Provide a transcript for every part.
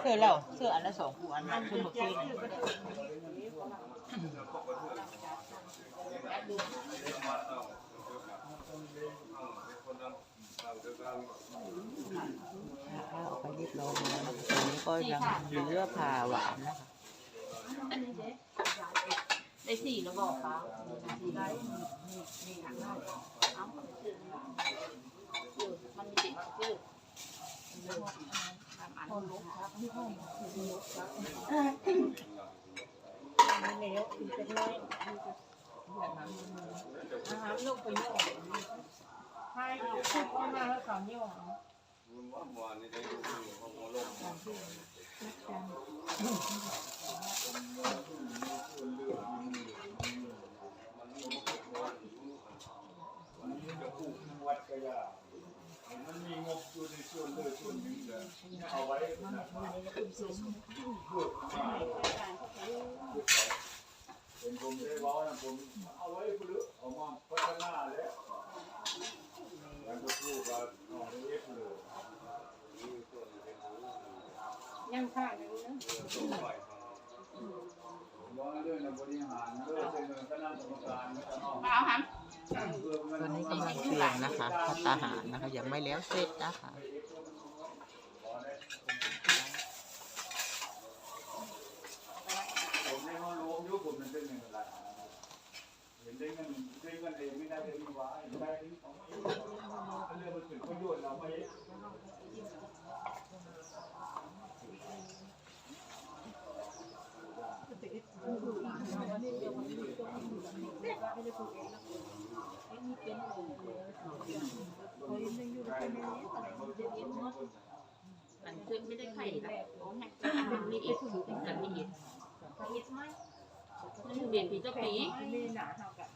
เสื้อแล้วเสื้ออันละสองคู่อันนั้นคือหมดเลยเอาออกไปเรียบร้อยแล้วนะคะตอนนี้ก็ยังเลือผ่าหวานนะคะได้สี่แล้วบอกเขาสี่ได้ อมันมีติดชื่ออันลุกครับที่ห้องนี่แล้วอีกเป็นน้อยอาหารลูกไปย่อใช่คุกออกมาแล้วเขาย่อมันมีกระปุกวัดกระยามันมีงบอยู่ในส่วนเลือส่วนหนึ่งเลยเอาไว้นะ พูดมเป็นผมได้บอกนะผมเอาไว้เพื่อเอามาพัฒนาแล้วแล้วก็พูดว่าเอาไว้เอฟเลยยังขางอยู่นะว่าเรื่องบริหารเรื่องเป็นคณะกรรมการไม่ต้องมาเอาหันตอนนี้กำลังเตรียมนะคะพัตตาหารนะคะยังไม่แล้วเสร็จนะคะ ผมในห้องรวมยุคผมมันเป็นหนึ่งอะไรเห็นได้เงิ นได้เงินเองไม่ได้ได้มีวะได้ของเองเรื่องมันถึงประโยชน์เราไม่มันคือไม่ได้ไข่ละโอ้ยมันมีเอฟถูกกันมีเอฟเอฟไหมนั่เรียนปีเจ้าปีมีหนาเท่ากันเท่าในเอฟนี่ปีก็บริแล้วเขาจะกัดมือเราขอนโมสามยกเลยนะครับสามถือแล้วมีเรียนเขาว่าป็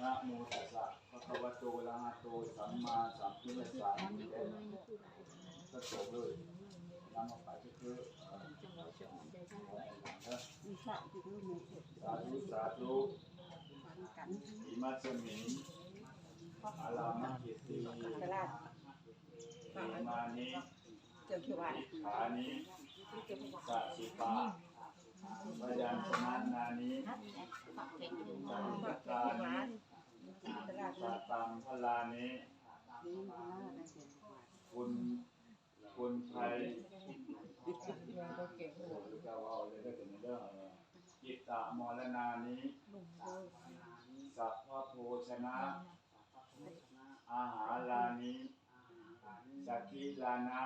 นะโมตัสสะภะคะวะโตอะระหะโตสัมมาสัมพุทธัสสะก็จบเลยนำออกไปก็คือสาธุสาธุอิมัสมิงอารามะกิตติอิมานิอิขานิสัสุปาพยัญชนะนานิสังกตานิ สัตตังพลานิคุณคุณไทยจะว่าเลยได้ถึงเด้อจิตตะมรณานิสัพพะโภชนะ อาหารานิสักขิลานะ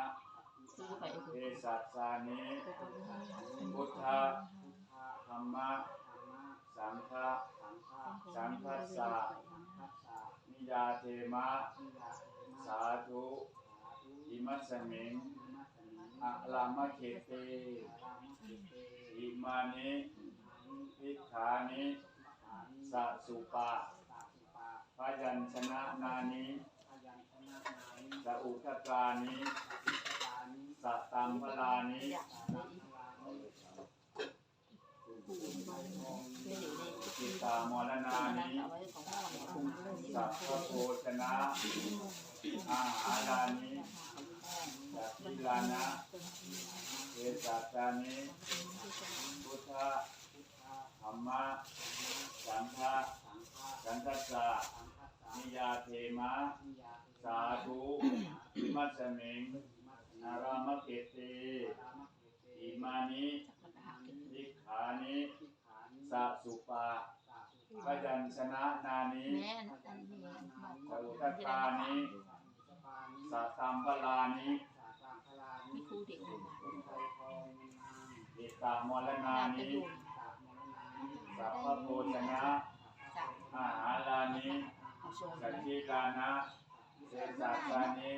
ซื้อไปเอสัสสานิพุทธะธรรมะ สังฆะสังคัสสะนิ ยาเทมะ สาธุอิมัสสมิงอะลามะเขเตอิมานิพิกขานิสัสุปะพยัญชนะนานิสัอุทกานิสัตตังพลานิ จิตตามรณานิสัพพโภชนะอาหารานิสัพพิลานะเอสัตานิพุทธะธรรมะสังฆะสันทัสสะนิยาเทมะ สาธุมัสสมิงนารามเกติ นานิสัพพโภชนะอาหารานิสัจจิกานะเสสาสานิ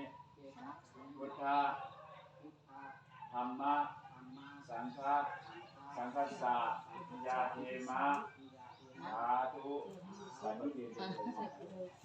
พุทธะธรรมะสังฆะสังฆสายาเทมะสาธุสันติเดช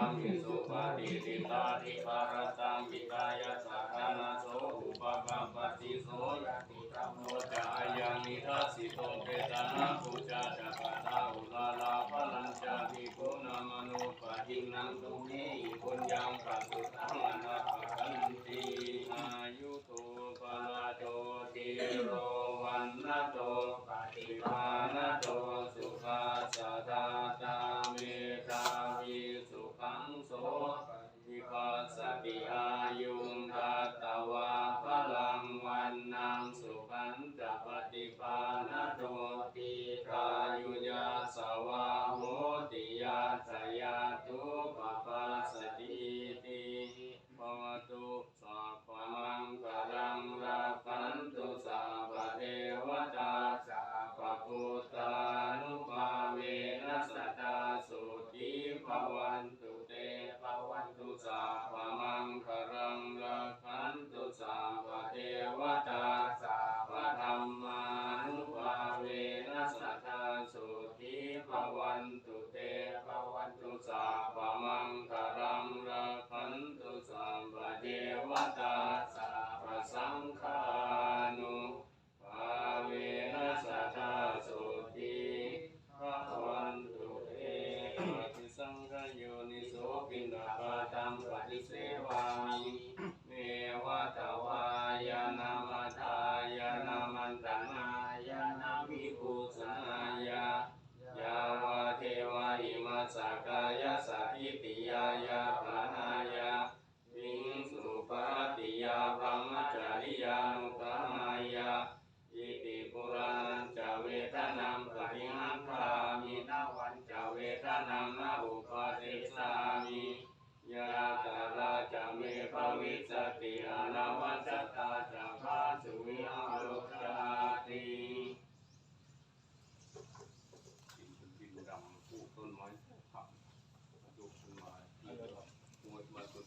ตังปิสุปฏิติตาติปารตังปิกายสัทนาโสอุปกรรมปฏิโสยตุธรรมโมจายังนิทัสสิโตเปตนาปุจจาจักตาอุลาลาภลัญจาภิโกนามโนปะหินังตุเมหิปุญญังปะสุตังอนา สุทิภวันตุเตภวันตุสา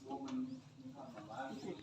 woman